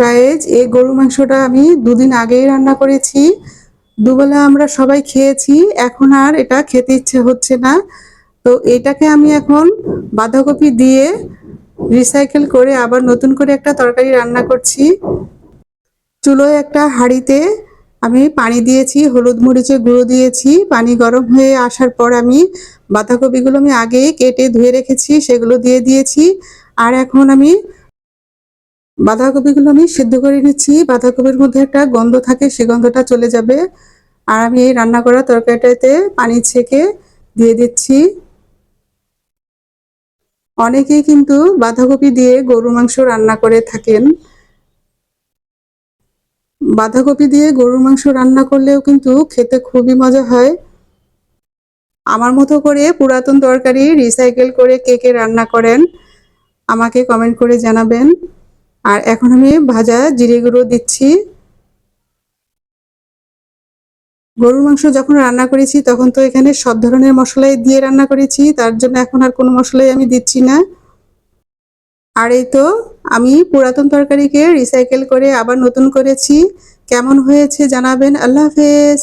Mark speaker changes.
Speaker 1: Guys এই গরু মাংসটা আমি দুদিন আগেই রান্না করেছি। দুবেলা আমরা সবাই খেয়েছি, এখন আর এটা খেতে ইচ্ছে হচ্ছে না। তো এটাকে আমি এখন বাঁধাকপি দিয়ে রিসাইকেল করে আবার নতুন করে একটা তরকারি রান্না করছি। চুলোয় একটা হাঁড়িতে আমি পানি দিয়েছি, হলুদ মরিচের গুঁড়ো দিয়েছি। পানি গরম হয়ে আসার পর আমি বাঁধাকপিগুলো আমি আগেই কেটে ধুয়ে রেখেছি, সেগুলো দিয়ে দিয়েছি। আর এখন আমি বাঁধাকপিগুলো আমি সিদ্ধ করে নিচ্ছি। বাঁধাকপির মধ্যে একটা গন্ধ থাকে, সে গন্ধটা চলে যাবে। আর আমি এই রান্না করা তরকারিটাতে পানি ছেঁকে দিয়ে দিচ্ছি। অনেকেই কিন্তু বাঁধাকপি দিয়ে গরু মাংস রান্না করে থাকেন। বাঁধাকপি দিয়ে গরুর মাংস রান্না করলেও কিন্তু খেতে খুবই মজা হয়। আমার মতো করে পুরাতন তরকারি রিসাইকেল করে কে কে রান্না করেন, আমাকে কমেন্ট করে জানাবেন। আর এখন আমি ভাজা জিরে গুঁড়ো দিচ্ছি। গরুর মাংস যখন রান্না করেছি তখন তো এখানে সব ধরনের মশলাই দিয়ে রান্না করেছি, তার জন্য এখন আর কোনো মশলাই আমি দিচ্ছি না। আর এই তো আমি পুরাতন তরকারিকে রিসাইকেল করে আবার নতুন করেছি। কেমন হয়েছে জানাবেন। আল্লাহ হাফেজ।